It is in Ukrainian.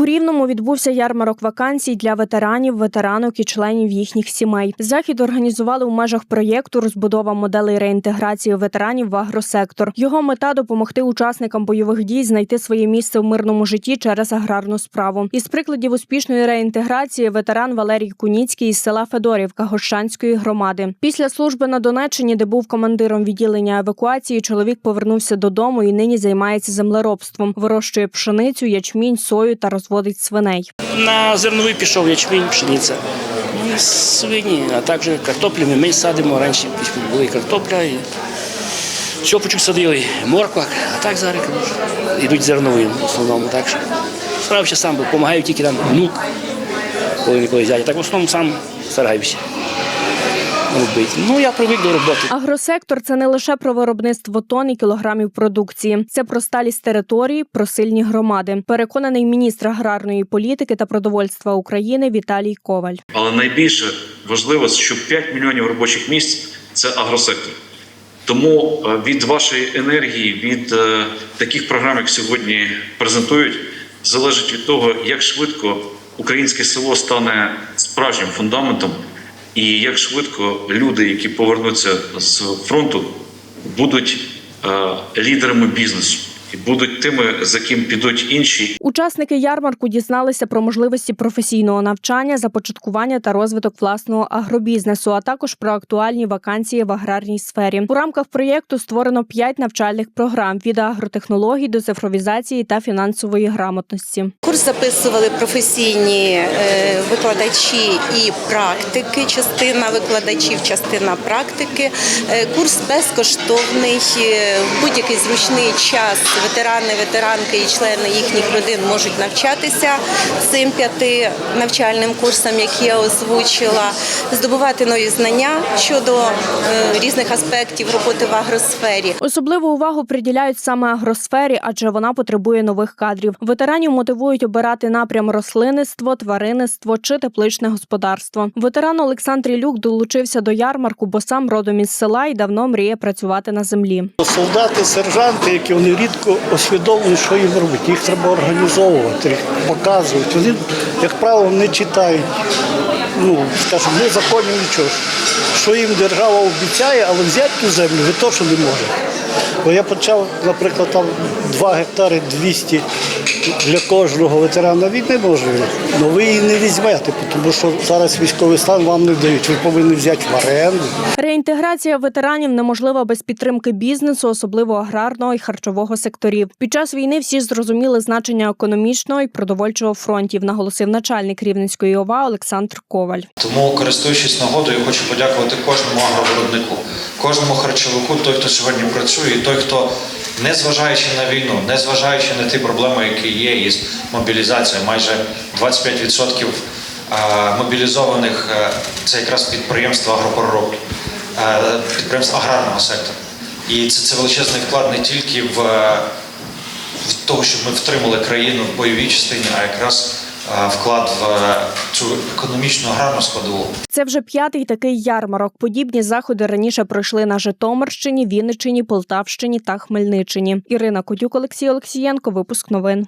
У Рівному відбувся ярмарок вакансій для ветеранів, ветеранок і членів їхніх сімей. Захід організували у межах проєкту розбудова моделей реінтеграції ветеранів в агросектор. Його мета допомогти учасникам бойових дій знайти своє місце в мирному житті через аграрну справу. Із прикладів успішної реінтеграції ветеран Валерій Куніцький із села Федорівка Гощанської громади. Після служби на Донеччині, де був командиром відділення евакуації, чоловік повернувся додому і нині займається землеробством, вирощує пшеницю, ячмінь, сою та розводить свиней. На зерновий пішов ячмінь, пшениця. Ну і свині, а також картоплі ми садимо. Раніше були і картопля, і чопочок садили, морква, а так зараз йдуть зерновим в основному. Так що справився сам, допомагаю тільки там внук, коли ніколи взяти. Так в основному сам стараюся робити. Ну, я привик до роботи. Агросектор це не лише про виробництво тонн і кілограмів продукції, це про сталість території, про сильні громади. Переконаний міністр аграрної політики та продовольства України Віталій Коваль. Але найбільше важливо, що 5 мільйонів робочих місць це агросектор. Тому е, від вашої енергії, від е, таких програм, як сьогодні презентують, залежить від того, як швидко українське село стане справжнім фундаментом, і як швидко люди, які повернуться з фронту, будуть е, лідерами бізнесу і будуть тими, за ким підуть інші, Учасники ярмарку дізналися про можливості професійного навчання, започаткування та розвиток власного агробізнесу, а також про актуальні вакансії в аграрній сфері. У рамках проєкту створено п'ять навчальних програм від агротехнологій до цифровізації та фінансової грамотності. Курс записували професійні е, викладачі і практики. Частина викладачів, частина практики. Е, Курс безкоштовний е, в будь-який зручний час. Ветерани, ветеранки і члени їхніх родин можуть навчатися цим п'яти навчальним курсам, які я озвучила, здобувати нові знання щодо е, різних аспектів роботи в агросфері. Особливу увагу приділяють саме агросфері, адже вона потребує нових кадрів. Ветеранів мотивують обирати напрям рослинництво, тваринництво чи тепличне господарство. Ветеран Олександр Ілюк долучився до ярмарку, бо сам родом із села і давно мріє працювати на землі. Солдати, сержанти, які вони рідко усвідомлюють, що їм робити. Їх треба організовувати, їх показувати. Вони, як правило, не читають. Ну, скажімо, не законів нічого. Що їм держава обіцяє, але взяти ту землю ви точно не можете. Бо я почав, наприклад, там 2 гектари 200 для кожного ветерана війни може, але ви її не візьмете, тому що зараз військовий стан вам не дають. Ви повинні взяти в оренду. Реінтеграція ветеранів неможлива без підтримки бізнесу, особливо аграрного і харчового секторів. Під час війни всі зрозуміли значення економічного і продовольчого фронтів, наголосив начальник Рівненської ОВА Олександр Коваль. Тому, користуючись нагодою, хочу подякувати кожному агровиробнику, кожному харчовику, той, хто сьогодні працює, і той, хто, незважаючи на війну, незважаючи на ті проблеми, які є із мобілізацією, майже 25% е, мобілізованих е, це якраз підприємства агропереробки, е, підприємства аграрного сектору. І це, це величезний вклад не тільки в, в того, щоб ми втримали країну в бойовій частині, а якраз вклад в е, цю економічну аграрну складову. Це вже п'ятий такий ярмарок. Подібні заходи раніше пройшли на Житомирщині, Вінниччині, Полтавщині та Хмельниччині. Ірина Кодюк, Олексій Олексієнко. Випуск новин.